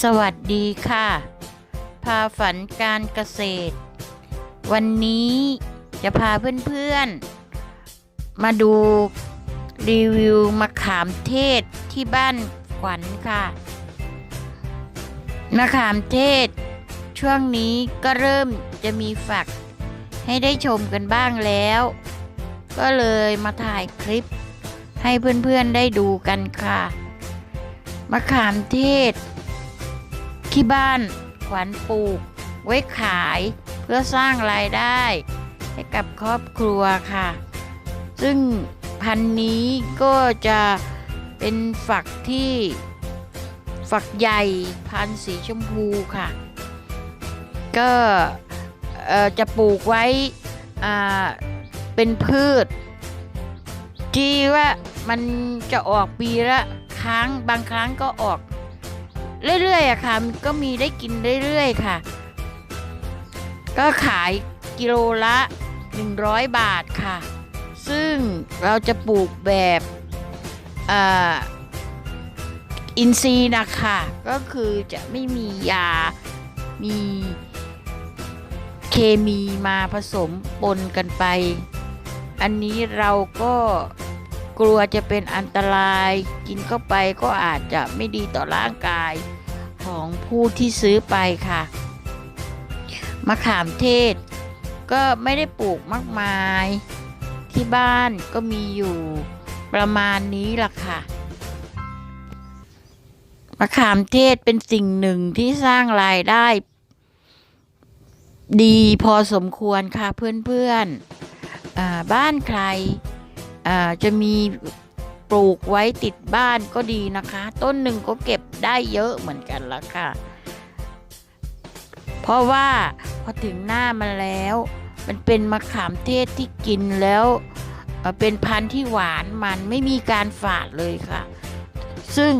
สวัสดีค่ะ พาฝันการเกษตร วันนี้จะพาเพื่อนๆ มาดูรีวิวมะขามเทศที่บ้านขวัญค่ะมะขามเทศ ช่วงนี้ก็เริ่มจะมีฝัก ให้ได้ชมกันบ้างแล้ว ก็เลยมาถ่ายคลิป ให้เพื่อนๆได้ดูกันค่ะ มะขามเทศ ที่บ้านขวัญปลูก ไว้ขายเพื่อสร้างรายได้ ให้กับครอบครัวค่ะ ซึ่งพันธุ์นี้ก็จะเป็นฝักที่ฝักใหญ่พันธุ์สีชมพูค่ะ ก็จะปลูกไว้เป็นพืช ที่ว่ามันจะออกปีละครั้งบางครั้งก็ออก เรื่อยๆอะค่ะมันก็มีได้กินเรื่อยๆค่ะ ก็ขายกิโลละ 100 บาทค่ะ ซึ่งเราจะปลูกแบบอ,อินทรีย์นะคะ ก็คือจะไม่มียา มีเคมีมาผสมปนกันไป อันนี้เราก็กลัวจะเป็นอันตราย กินเข้าไปก็อาจจะไม่ดีต่อร่างกาย ของผู้ที่ซื้อไปค่ะ มะขามเทศ ก็ไม่ได้ปลูกมากมาย ที่บ้านก็มีอยู่ประมาณนี้ล่ะค่ะ มะขามเทศเป็นสิ่งหนึ่งที่สร้างรายได้ ดีพอสมควรค่ะเพื่อนๆบ้านใครจะมีปลูกไว้ติดบ้านก็ดีนะคะ ต้นหนึ่งก็เก็บ ได้เยอะเหมือนกันละค่ะ เพราะว่าพอถึงหน้ามันแล้ว มันเป็นมะขามเทศที่กินแล้วเป็นพันธุ์ที่หวานมันไม่มีการฝาดเลยค่ะ ซึ่ง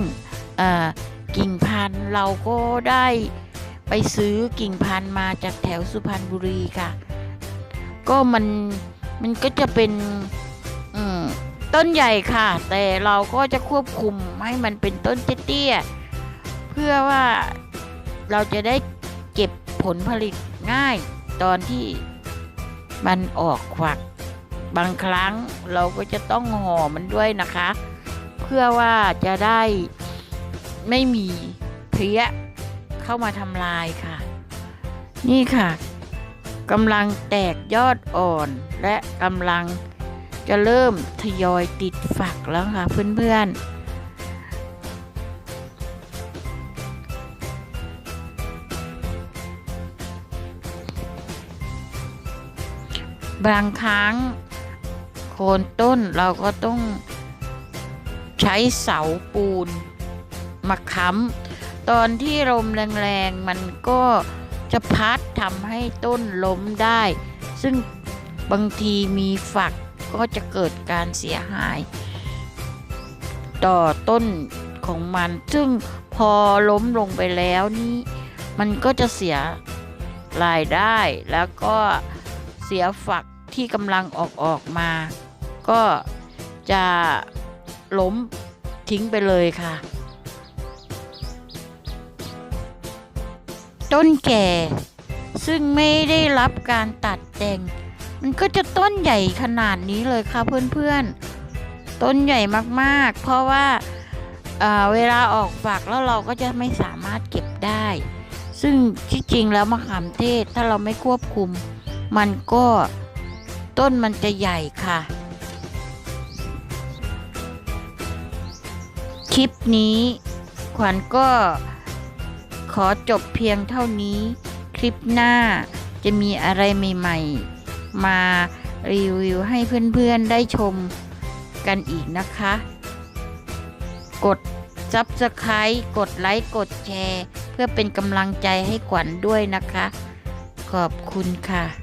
กิ่งพันธุ์เราก็ได้ไปซื้อกิ่งพันธุ์มาจากแถวสุพรรณบุรีค่ะ ก็มันมันก็จะเป็นต้นใหญ่ค่ะ แต่เราก็จะควบคุมให้มันเป็นต้นเตี้ยๆ เพื่อว่าเราจะได้เก็บผลผลิตง่ายตอนที่มันออกขวัก บางครั้งเราก็จะต้องห่อมันด้วยนะคะ เพื่อว่าจะได้ไม่มีเพลี้ยเข้ามาทำลายค่ะ นี่ค่ะกำลังแตกยอดอ่อนและกำลังจะเริ่มทยอยติดฝักแล้วค่ะเพื่อนๆ บางครั้งโคนต้นเราก็ต้องใช้เสาปูนมาค้ำตอนที่ลมแรงๆ มันก็จะพัดทำให้ต้นล้มได้ ซึ่งบางทีมีฝักก็จะเกิดการเสียหาย ต่อต้นของมัน ซึ่งพอล้มลงไปแล้วนี่มันก็จะเสียรายได้แล้วก็เสียฝัก ที่กำลังออกออกมา ก็จะล้มทิ้งไปเลยค่ะ ต้นแก่ ซึ่งไม่ได้รับการตัดแต่ง มันก็จะต้นใหญ่ขนาดนี้เลยค่ะเพื่อนๆ ต้นใหญ่มากๆ เพราะว่าเอ่อเวลาออกฝักแล้วเราก็จะไม่สามารถเก็บได้ ซึ่งที่จริงแล้วมะขามเทศถ้าเราไม่ควบคุม มันก็ ต้นมันจะใหญ่ค่ะ คลิปนี้ ขวัญก็ขอจบเพียงเท่านี้ คลิปหน้าจะมีอะไรใหม่ๆ มารีวิวให้เพื่อนๆได้ชมกันอีกนะคะ กด Subscribe กดไลค์กดแชร์ เพื่อเป็นกำลังใจให้ขวัญด้วยนะคะ ขอบคุณค่ะ